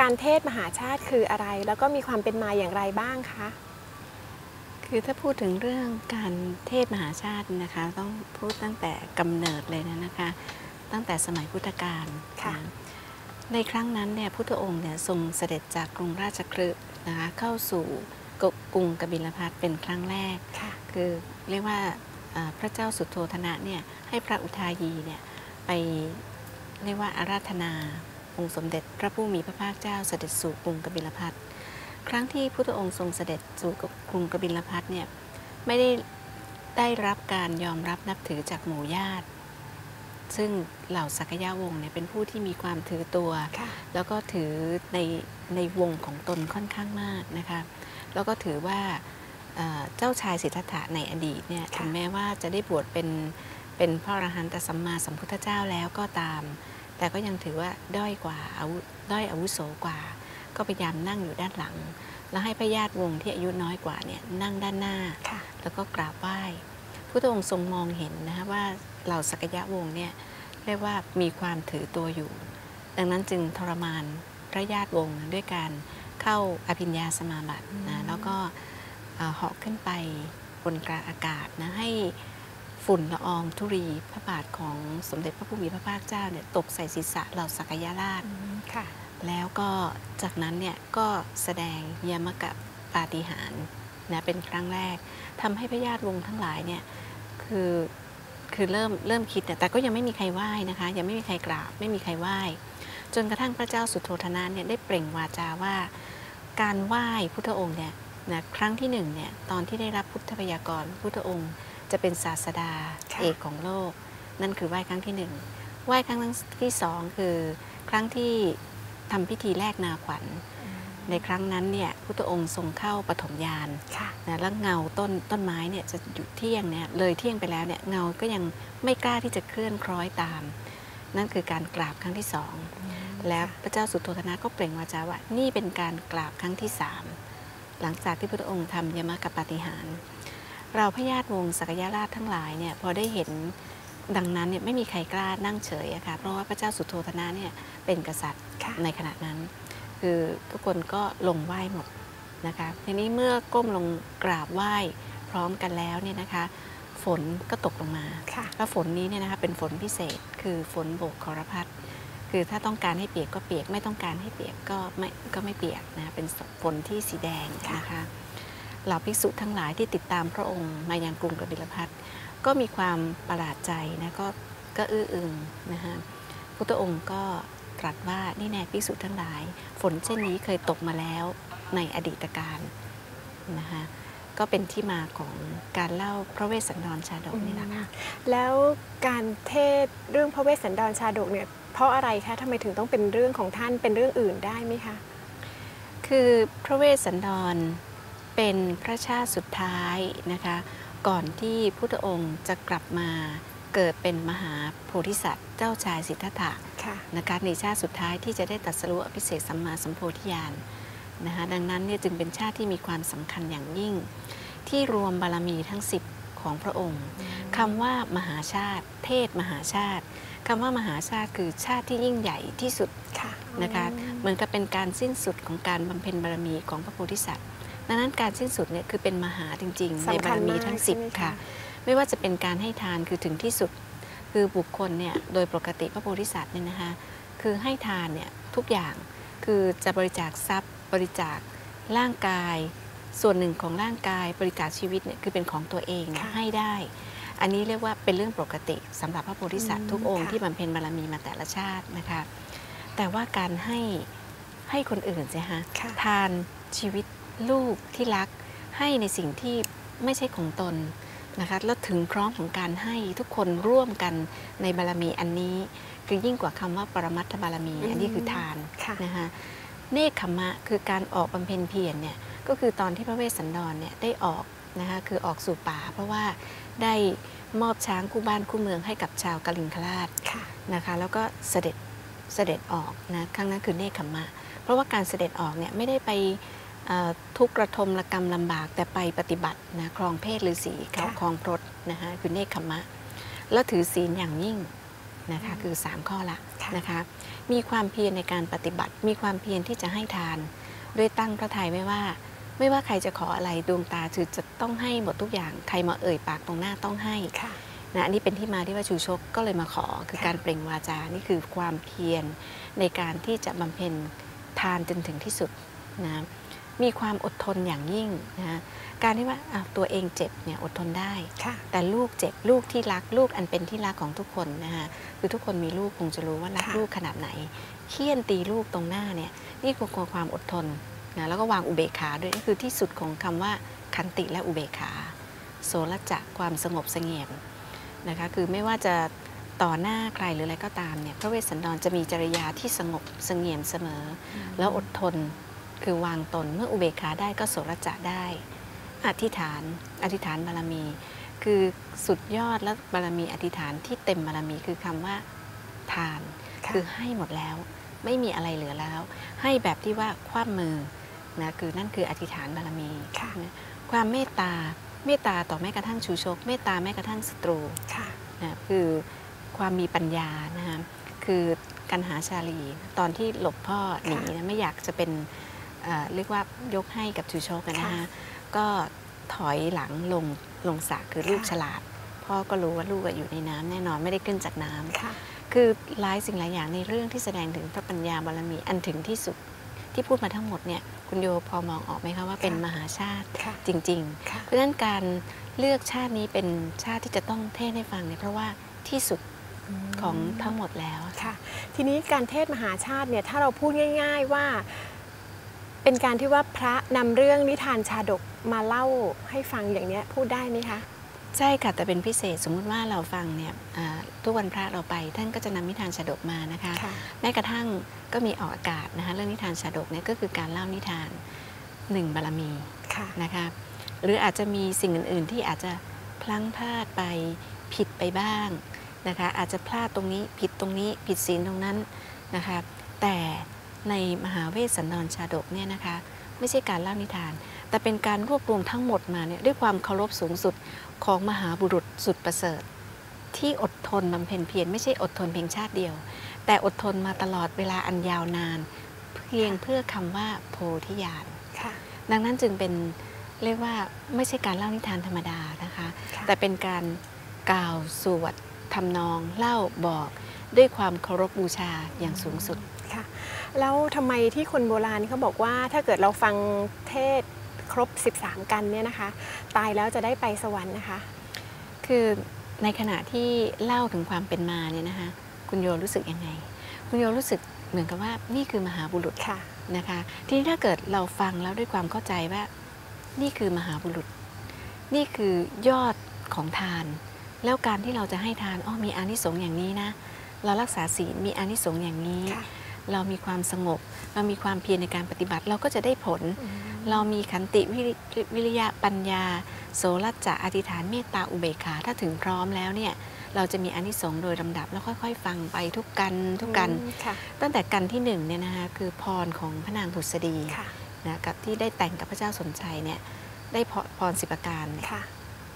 การเทศมหาชาติคืออะไร แล้วก็มีความเป็นมาอย่างไรบ้างคะคือถ้าพูดถึงเรื่องการเทศมหาชาตินะคะ ต้องพูดตั้งแต่กำเนิดเลยนะนะคะ ตั้งแต่สมัยพุทธกาลค่ะนในครั้งนั้นเนี่ยพุทธองค์เนี่ยทรงเสด็จจากกรุงราชคฤห์นะคะเข้าสู่กรุงกบิลพัทเป็นครั้งแรกค่ะคือเรียกว่าเอ่อพระเจ้าสุโธธนะเนี่ยให้พระอุทายีเนี่ยไปเรียกว่าอาราธนา องค์สมเด็จพระผู้มีพระภาคเจ้าเสด็จสู่กรุงกบิลพัทครั้งที่พุทธองค์ทรงเสด็จสู่กรุงกบิลพัทเนี่ยไม่ได้ได้รับการยอมรับนับถือจากหมู่ญาติ ซึ่งเหล่าสักยะวงศ์เนี่ยเป็นผู้ที่มีความถือตัวค่ะแล้วก็ถือในในวงของตนค่อนข้างมากนะคะแล้วก็ถือว่าเอ่อเจ้าชายสิทธัตถะในอดีตเนี่ยค่ะถึงแม้ว่าจะได้บวชเป็นเป็นพระอรหันตสัมมาสัมพุทธเจ้าแล้วก็ตาม แต่ก็ยังถือว่าด้อยกว่าอาวุด้อยอาวุโสกว่า ก็พยายามนั่งอยู่ด้านหลัง แล้วให้พระญาติวงศ์ที่อายุน้อยกว่าเนี่ยนั่งด้านหน้าค่ะแล้วก็กราบไหว้พุทธองค์ทรงมองเห็นนะคะว่าเหล่าสักยะวงศ์เนี่ยเรียกว่ามีความถือตัวอยู่ ดังนั้นจึงทรมานพระญาติวงศ์ด้วยการเข้าอภิญญาสมาบัติอืนะมแล้วก็เอ่อเหาะขึ้นไปบนกลางอากาศนะให้ ฝุ่นละอองธุรีพระบาทของสมเด็จพระผู้มีพระภาคเจ้าเนี่ยตกใส่ศีรษะเหล่าสักยราชอืมค่ะ แล้วก็จากนั้นเนี่ยก็แสดงยมกะปาฏิหาริย์นะเป็นครั้งแรกทำให้พระญาติวงศ์ทั้งหลายเนี่ยคือคือเริ่มเริ่มคิดเนี่ยแต่ก็ยังไม่มีใครไหว้นะคะ ยังไม่มีใครกราบไม่มีใครไหว้จนกระทั่งพระเจ้าสุโธทนะเนี่ยได้เปล่งวาจาว่า การไหว้พุทธองค์เนี่ยนะครั้งที่หนึ่งเนี่ยตอนที่ได้รับพุทธพยากรพุทธองค์ จะเป็นศาสดาค่ะเอกของโลก นั่นคือไหว้ครั้งที่หนึ่งไหว้ครั้งที่สองคือครั้งที่ทำพิธีแลกนาขวัญ ในครั้งนั้นเนี่ยพุทธองค์ทรงเข้าปฐมยานค่ะนะแล้วเงาต้นต้นไม้เนี่ยจะหยุดเที่ยงเนี่ยเลยเที่ยงไปแล้วเนี่ยเงาก็ยังไม่กล้าที่จะเคลื่อนคล้อยตาม นั่นคือการกราบครั้งที่สองแล้วพระเจ้าสุโธทนะก็เปล่งวาจาว่านี่เป็นการกราบครั้งที่สามหลังจากที่พระองค์ทำยมกปาฏิหารย์ เราพระญาติวงศ์สักยราชทั้งหลายเนี่ยพอได้เห็นดังนั้นเนี่ยไม่มีใครกล้านั่งเฉยอะค่ะเพราะว่าพระเจ้าสุโธทนะเนี่ยเป็นกษัตริย์ค่ะในขณะนั้น คือทุกคนก็ลงไหว้หมดนะคะทีนี้เมื่อก้มลงกราบไหว้พร้อมกันแล้วเนี่ยนะคะฝนก็ตกลงมาค่ะแล้วฝนนี้เนี่ยนะคะเป็นฝนพิเศษคือฝนโบกคอรพัดคือถ้าต้องการให้เปียกก็เปียก ไม่ต้องการให้เปียกก็ไม่ก็ไม่เปียกนะเป็นฝนที่สีแดงนะคะ เหล่าภิกษุทั้งหลายที่ติดตามพระองค์มายังกรุงกบิลพัทก็มีความประหลาดใจนะก็ก็อื้ออึงนะคะพุทธองค์ก็ตรัสว่านี่แน่ภิกษุทั้งหลาย ฝนเช่นนี้เคยตกมาแล้วในอดีตการนะคะก็เป็นที่มาของการเล่าพระเวสสันดรชาดกนี่แหละค่ะแล้วการเทศเรื่องพระเวสสันดรชาดกเนี่ยเพราะอะไรคะทำไมถึงต้องเป็นเรื่องของท่านเป็นเรื่องอื่นได้ไหมคะ คือพระเวสสันดรเป็น พระชาติสุดท้ายนะคะก่อนที่พุทธองค์จะกลับมาเกิดเป็นมหาโพธิสัตว์เจ้าชายสิทธัตถะค่ะนะคะในชาติสุดท้ายที่จะได้ตรัสรู้อภิเศษสัมมาสัมโพธิญาณนะคะดังนั้นเนี่ยจึงเป็นชาติที่มีความสำคัญอย่างยิ่ง ที่รวมบารมีทั้ง 10 ของพระองค์คำว่ามหาชาติ เทศมหาชาติคำว่ามหาชาติคือชาติที่ยิ่งใหญ่ที่สุดค่ะนะคะเหมือนกับเป็นการสิ้นสุดของการบำเพ็ญบารมีของพระโพธิสัตว์ ดังนั้นการสิ้นสุดเนี่ยคือเป็นมหาจริง ๆ ในสำบาคัญรมีมากทั้งใช่ไหม10 ค่ะ ไม่ว่าจะเป็นการให้ทานคือถึงที่สุด คือบุคคลเนี่ยโดยปกติพระโพธิสัตว์เนี่ยนะคะคือให้ทานเนี่ยทุกอย่างคือจะบริจาคทรัพย์ บริจาคร่างกาย ส่วนหนึ่งของร่างกายบริจาคชีวิตเนี่ยคือเป็นของตัวเองค่ะให้ได้ อันนี้เรียกว่าเป็นเรื่องปกติสำหรับพระโพธิสัตว์ทุกองค์ค่ะที่บำเพ็ญบารมีมาแต่ละชาตินะคะแต่ว่าการให้ให้คนอื่นใช่ฮะค่ะทานชีวิต ลูกที่รักให้ในสิ่งที่ไม่ใช่ของตนนะคะแล้วถึงพร้อมของการให้ทุกคนร่วมกันในบารมีอันนี้ คือยิ่งกว่าคำว่าปรมัตถบารมี อันนี้คือทานค่ะนะคะเนคขมะคือการออกบำเพ็ญเพียรเนี่ยก็คือตอนที่พระเวสสันดรเนี่ยได้ออกนะคะคือออกสู่ป่า เพราะว่าได้มอบช้างคู่บ้านคู่เมืองให้กับชาวกลิงคราชค่ะนะคะแล้วก็เสด็จเสด็จออกนะครั้งนั้นคือเนคขมมะเพราะว่าการเสด็จออกเนี่ยไม่ได้ไปเอ่อ ทุกข์ระทมระกรรมลำบากแต่ไปปฏิบัตินะครองเพศหรือสีเขาค่ะครองพรตนะคะคือเนคขมมะ แล้วถือศีลอย่างยิ่งนะคะคือ 3 ข้อละค่ะนะคะมีความเพียรในการปฏิบัติ มีความเพียรที่จะให้ทาน ด้วยตั้งพระทัยไว้ว่า ไม่ว่าใครจะขออะไรดวงตาคือจะต้องให้หมดทุกอย่างใครมาเอ่ยปากตรงหน้าต้องให้ค่ะนะอันนี้เป็นที่มาที่ว่าชูชกก็เลยมาขอคือค่ะการเปล่งวาจา นี่คือความเพียรในการที่จะบำเพ็ญทานจนถึงที่สุดนะ มีความอดทนอย่างยิ่งนะการที่ว่าอ้าวตัวเองเจ็บเนี่ยอดทนได้ค่ะแต่ลูกเจ็บลูกที่รักลูกอันเป็นที่รักของทุกคนนะคะคือทุกคนมีลูกคงจะรู้ว่ารักค่ะลูกขนาดไหนเคี่ยนตีลูกตรงหน้าเนี่ยนี่คือความอดทนนะแล้วก็วางอุเบกขาด้วยนี่คือที่สุดของคำว่าขันติและอุเบกขา โสรจะความสงบเสงี่ยมนะคะคือไม่ว่าจะต่อหน้าใครหรืออะไรก็ตามเนี่ยพระเวสสันดรจะมีจริยาที่สงบเสงี่ยมเสมอ แล้วอดทน คือวางตนเมื่ออุเบกขาได้ก็โสรจะได้ อธิษฐาน อธิษฐานบารมี คือสุดยอดและบารมีอธิษฐานที่เต็มบารมีคือคำว่าทานค่ะคือให้หมดแล้ว ไม่มีอะไรเหลือแล้ว ให้แบบที่ว่าคว่ำมือนะคือนั่นคืออธิษฐานบารมีค่ะนะความเมตตาเมตตาต่อแม้กระทั่งชูชก เมตตาแม้กระทั่งศัตรูค่ะนะคือความมีปัญญานะคะคือกันหาชาลี ตอนที่หลบพ่อหนีนะไม่อยากจะเป็น เอ่อเรียกว่ายกให้กับชูชกอะนะค่ะฮะก็ถอยหลังลงลงสระคือลูกค่ะฉลาด พ่อก็รู้ว่าลูกอะอยู่ในน้ำแน่นอนไม่ได้ขึ้นจากน้ำค่ะคือหลายสิ่งหลายอย่างในเรื่องที่แสดงถึงพระปัญญาบารมีอันถึงที่สุดที่พูดมาทั้งหมดเนี่ยคุณโยพอมองออกไหมคะว่าเป็นค่ะมหาชาติค่ะจริงค่ะๆเพราะฉะนั้นการเลือกชาตินี้เป็นชาติที่จะต้องเทศน์ให้ฟังเนี่ยเพราะว่าที่สุดของทั้งหมดแล้วอะค่ะ ทีนี้การเทศมหาชาติเนี่ยถ้าเราพูดง่าย ๆว่า เป็นการที่ว่าพระนำเรื่องนิทานชาดกมาเล่าให้ฟังอย่างเนี้ยพูดได้ไหมคะใช่ค่ะแต่เป็นพิเศษสมมุติว่าเราฟังเนี่ยอ่าทุกวันพระเราไปท่านก็จะนำนิทานชาดกมานะคะค่ะแม้กระทั่งก็มีออกอากาศนะคะเรื่องนิทานชาดกเนี่ยก็คือการเล่านิทานหนึ่งบารมีค่ะนะคะหรืออาจจะมีสิ่งอื่น ๆ ที่อาจจะพลั้งพลาดไปผิดไปบ้างนะคะอาจจะพลาดตรงนี้ผิดตรงนี้ผิดศีลตรงนั้นนะคะแต่ ในมหาเวสสันดรชาดกเนี่ยนะคะไม่ใช่การเล่านิทาน แต่เป็นการรวบรวมทั้งหมดมาเนี่ยด้วยความเคารพสูงสุดของมหาบุรุษสุดประเสริฐ ที่อดทนบำเพ็ญเพียรไม่ใช่อดทนเพียงชาติเดียว แต่อดทนมาตลอดเวลาอันยาวนาน เพียงเพื่อคำว่าโพธิญาณค่ะดังนั้นจึงเป็นเรียกว่าไม่ใช่การเล่านิทานธรรมดานะคะค่ะแต่เป็นการกล่าวสวดทำนองเล่าบอกด้วยความเคารพบูชาอย่างสูงสุด ค่ะ แล้วทำไมที่คนโบราณเขาบอกว่าถ้าเกิดเราฟังเทศครบ 13 กันเนี่ยนะคะ ตายแล้วจะได้ไปสวรรค์นะคะ คือในขณะที่เล่าถึงความเป็นมาเนี่ยนะคะ คุณโยรู้สึกยังไง คุณโยรู้สึกเหมือนกับว่านี่คือมหาบุรุษค่ะนะคะ ทีนี้ถ้าเกิดเราฟังแล้วด้วยความเข้าใจว่า นี่คือมหาบุรุษ นี่คือยอดของทาน แล้วการที่เราจะให้ทานอ้อมีอานิสงส์อย่างนี้นะ เรารักษาศีลมีอานิสงส์อย่างนี้ค่ะ เรามีความสงบ เรามีความเพียรในการปฏิบัติเราก็จะได้ผล เรามีขันติวิริวิริยะปัญญา โสรัจจะอธิษฐานเมตตาอุเบกขาถ้าถึงพร้อมแล้วเนี่ยเราจะมีอานิสงส์โดยลำดับแล้วค่อย ๆ ฟังไปทุกกันทุกกันอืมค่ะตั้งแต่กันที่หนึ่งเนี่ยนะคะคือพรของพระนางผุษดีค่ะนะกับที่ได้แต่งกับพระเจ้าสนชัยเนี่ยได้พรพรสิบประการเนี่ยค่ะ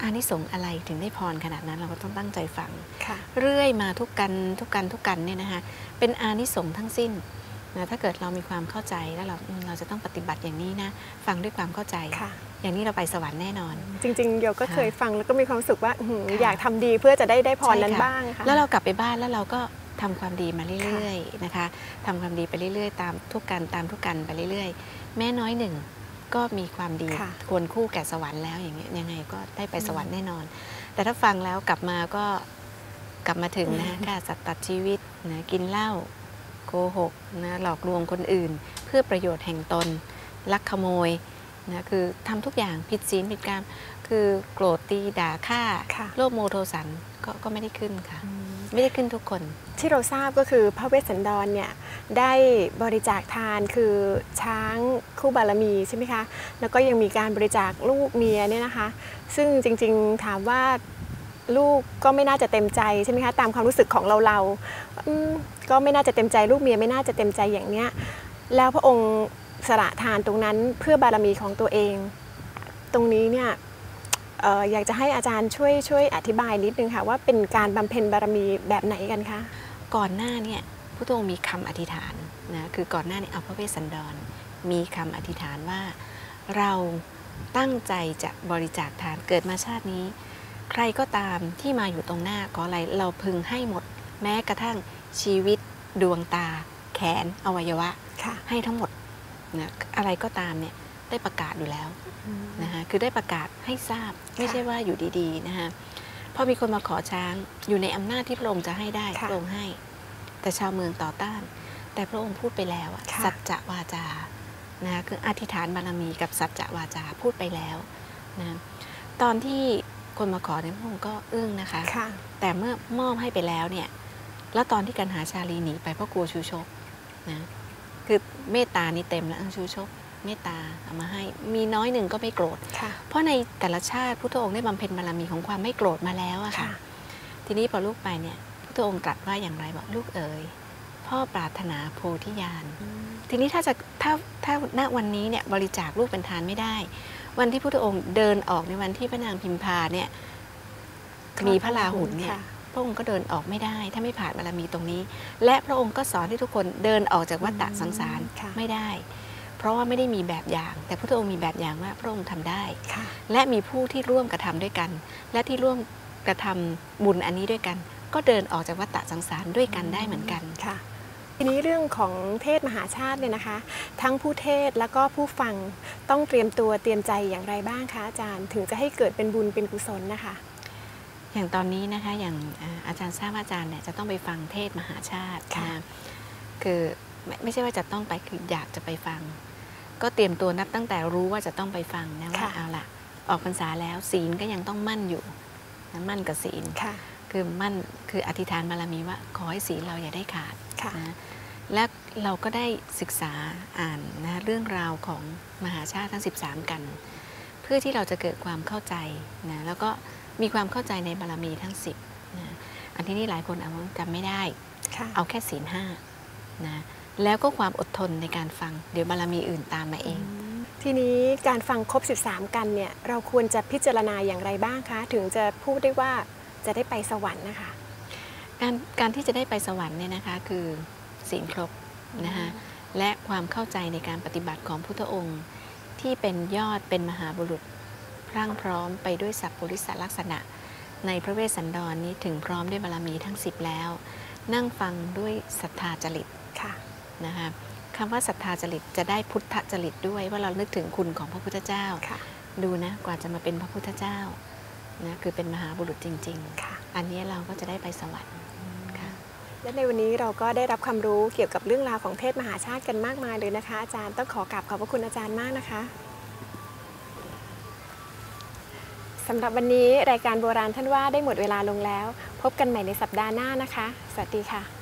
อานิสงส์อะไรถึงได้พรขนาดนั้นเราก็ต้องตั้งใจฟังค่ะเรื่อยมาทุกกันทุกกันทุกกันเนี่ยนะคะเป็นอานิสงส์ทั้งสิ้นนะถ้าเกิดเรามีความเข้าใจแล้วเราอืมเราจะต้องปฏิบัติอย่างนี้นะ ฟังด้วยความเข้าใจค่ะอย่างนี้เราไปสวรรค์แน่นอน จริงๆโยก็ค่ะเคยฟังแล้วก็มีความรู้สึกว่าอื้อหือค่ะอยากทำดีเพื่อจะได้ได้พรนั้นใช่ค่ะบ้างค่ะแล้วเรากลับไปบ้านแล้วเราก็ทำความดีมาเรื่อยๆนะคะทำความดีไปเรื่อยๆ ตามทุกกันตามทุกกันไปเรื่อยๆ แม้น้อยหนึ่ง ก็มีความดีค่ะควรคู่แก่สวรรค์แล้วอย่างเงี้ยยังไงก็ได้ไปสวรรค์แน่นอน แต่ถ้าฟังแล้วกลับมาก็กลับมาถึงนะฆ่าสัตว์ตัดชีวิตนะกินเหล้าโกหกนะหลอกลวงคนอื่น เพื่อประโยชน์แห่งตน ลักขโมยนะคือทำทุกอย่างผิดศีลผิดกรรมคือโกรธตีด่าฆ่าค่ะโลภโมโทสันก็ก็ไม่ได้ขึ้นค่ะ ไม่ได้ขึ้นทุกคน ที่เราทราบก็คือพระเวสสันดรเนี่ย ได้บริจาคทานคือช้างคู่บารมีใช่ไหมคะ แล้วก็ยังมีการบริจาคลูกเมียเนี่ยนะคะ ซึ่งจริงๆถามว่าลูกก็ไม่น่าจะเต็มใจใช่ไหมคะตามความรู้สึกของเราเราๆก็ไม่น่าจะเต็มใจลูกเมียไม่น่าจะเต็มใจอย่างเนี้ยแล้วพระองค์สละทานตรงนั้นเพื่อบารมีของตัวเอง ตรงนี้เนี่ยอออยากจะให้อาจารย์ช่วยช่วยอธิบายนิดนึงค่ะว่าเป็นการบำเพ็ญบารมีแบบไหนกันคะก่อนหน้าเนี่ย พุทธองค์มีคำอธิษฐานนะคือก่อนหน้านี้เอาพระเวสสันดร มีคำอธิษฐานว่าเราตั้งใจจะบริจาคทานเกิดมาชาตินี้ ใครก็ตามที่มาอยู่ตรงหน้าขออะไรเราพึงให้หมด แม้กระทั่งชีวิต ดวงตา แขนอวัยวะค่ะให้ทั้งหมดนะอะไรก็ตามเนี่ยได้ประกาศอยู่แล้วนะคะคือได้ประกาศให้ทราบไม่ใช่ว่าอยู่ดีๆนะคะพอมีคนมาขอช้างอยู่ในอำนาจที่พระองค์จะให้ได้ค่ะพระองค์ให้ แต่ชาวเมืองต่อต้าน แต่พระองค์พูดไปแล้วอะค่ะสัจจะวาจานะคะคืออธิษฐานบารมีกับสัจจะวาจาพูดไปแล้วนะตอนที่คนมาขอเนี่ยพระองค์ก็อึ้งนะคะค่ะแต่เมื่อมอบให้ไปแล้วเนี่ยแล้วตอนที่กันหาชาลีหนีไปเพราะกลัวชูชกนะคือเมตตานี่เต็มแล้วอะชูชกเมตตาเอามาให้มีน้อยหนึ่งก็ไม่โกรธค่ะเพราะในแต่ละชาติพุทธองค์ได้บำเพ็ญบารมีของความไม่โกรธมาแล้วอะค่ะค่ะทีนี้พอลูกไปเนี่ย พุทธองค์ตรัสว่าอย่างไรบอกลูกเอ๋ยพ่อปรารถนาโพธิญาณทีนี้ถ้าจะถ้าถ้าณวันนี้เนี่ยบริจาคลูกเป็นทานไม่ได้ วันที่พุทธองค์เดินออกในวันที่พระนางพิมพาเนี่ยมีพระราหุลเนี่ยค่ะพระองค์ก็เดินออกไม่ได้ ถ้าไม่ผ่านบารมีตรงนี้ และพระองค์ก็สอนให้ทุกคนเดินออกจากวัฏฏะสังสารค่ะไม่ได้ เพราะว่าไม่ได้มีแบบอย่าง แต่พระองค์มีแบบอย่างว่าพระองค์ทำได้ค่ะและมีผู้ที่ร่วมกระทำด้วยกัน และที่ร่วมกระทำบุญอันนี้ด้วยกัน ก็เดินออกจากวัฏฏะสังสารด้วยกันได้เหมือนกันค่ะ ทีนี้เรื่องของเทศมหาชาติเนี่ยนะคะ ทั้งผู้เทศแล้วก็ผู้ฟังต้องเตรียมตัวเตรียมใจอย่างไรบ้างคะอาจารย์ ถึงจะให้เกิดเป็นบุญเป็นกุศลนะคะ อย่างตอนนี้นะคะอย่างอ่าอาจารย์ทราบว่าอาจารย์เนี่ยจะต้องไปฟังเทศมหาชาติค่ะนะคือไม่ไม่ใช่ว่าจะต้องไปคืออยากจะไปฟัง ก็เตรียมตัวนับตั้งแต่รู้ว่าจะต้องไปฟังนะว่าเอาละออกพรรษาแล้วศีลก็ยังต้องมั่นอยู่นะมั่นกับศีลค่ะ คือมั่นคืออธิษฐานบารมีว่าขอให้ศีลเราอย่าได้ขาดค่ะนะและเราก็ได้ศึกษาอ่านนะเรื่องราวของมหาชาติทั้ง 13 กัน เพื่อที่เราจะเกิดความเข้าใจนะแล้วก็มีความเข้าใจในบารมีทั้ง 10นะอันที่นี่หลายคนอาจจะจำไม่ได้ค่ะเอาแค่ศีลห้านะแล้วก็ความอดทนในการฟัง เดี๋ยวบารมีอื่นตามมาเอง ทีนี้การฟังครบ 13 กันเนี่ยเราควรจะพิจารณาอย่างไรบ้างคะ ถึงจะพูดได้ว่า จะได้ไปสวรรค์นะคะ การการที่จะได้ไปสวรรค์เนี่ยนะคะคือศีลครบนะคะและความเข้าใจในการปฏิบัติของพุทธองค์ที่เป็นยอดเป็นมหาบุรุษพรั่งพร้อมไปด้วยสัพพุริสลักษณะ ในพระเวสสันดรนี้ถึงพร้อมด้วยบารมีทั้ง10แล้ว นั่งฟังด้วยศรัทธาจริตค่ะนะคะคำว่าศรัทธาจริตจะได้พุทธจริตด้วยว่าเรานึกถึงคุณของพระพุทธเจ้าค่ะดูนะกว่าจะมาเป็นพระพุทธเจ้า นะคือเป็นมหาบุรุษจริงค่ะๆอันนี้เราก็จะได้ไปสวรรค์ค่ะและในวันนี้เราก็ได้รับความรู้เกี่ยวกับเรื่องราวของเทศมหาชาติกันมากมายเลยนะคะ อาจารย์ต้องขอกราบขอบพระคุณอาจารย์มากนะคะสำหรับวันนี้รายการโบราณท่านว่าได้หมดเวลาลงแล้ว พบกันใหม่ในสัปดาห์หน้านะคะ สวัสดีค่ะ